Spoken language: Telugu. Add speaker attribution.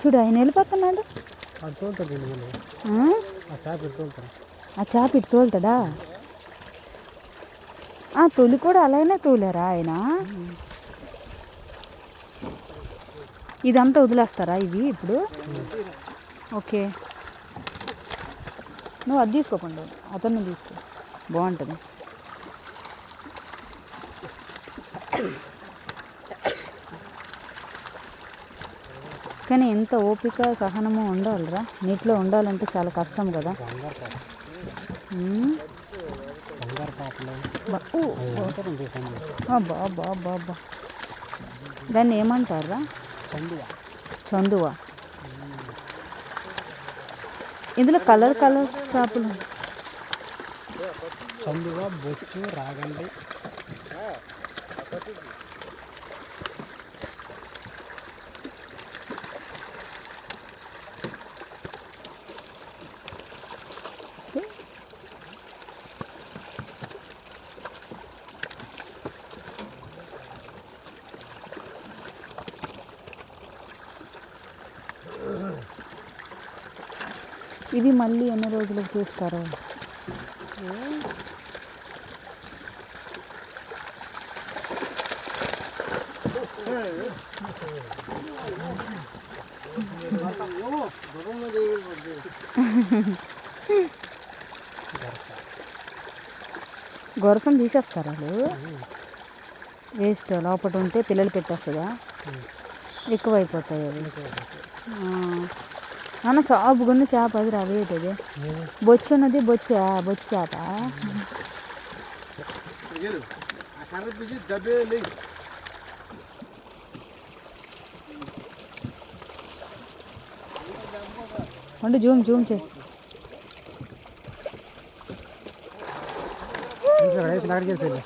Speaker 1: చూడు ఆయన వెళ్ళిపోతున్నాడు. ఆ?
Speaker 2: చేప ఇటు తోలుతాడు.
Speaker 1: తొలి కూడా అలానే తోలారా ఆయన? ఇదంతా వదిలేస్తారా ఇవి ఇప్పుడు? ఓకే. నువ్వు అది తీసుకోకుండా అతన్ని తీసుకో. బాగుంటుంది. కానీ ఎంత ఓపిక సహనము ఉండాలిరా? నీటిలో ఉండాలంటే చాలా కష్టం కదా. దాన్ని ఏమంటారా
Speaker 2: చందువ
Speaker 1: చందువా. ఇందులో కలర్ కలర్ చేపలు.
Speaker 2: చందువ బొచ్చు రాగండి.
Speaker 1: ఇవి మళ్ళీ ఎన్ని రోజులకు తీస్తారు గొరసం తీసేస్తారా వాళ్ళు? వేస్ట్ లోపల ఉంటే పిల్లలు పెట్టేస్తుందా? ఎక్కువైపోతాయి అవి. ఆ. నాన్న చాపు కొన్ని చేప అది రవేటది బొచ్చు ఉన్నది బొచ్చా బొచ్చు చేప? అంటే జూమ్ జూమ్ చేయి.
Speaker 2: రైతు నాడు చేసేది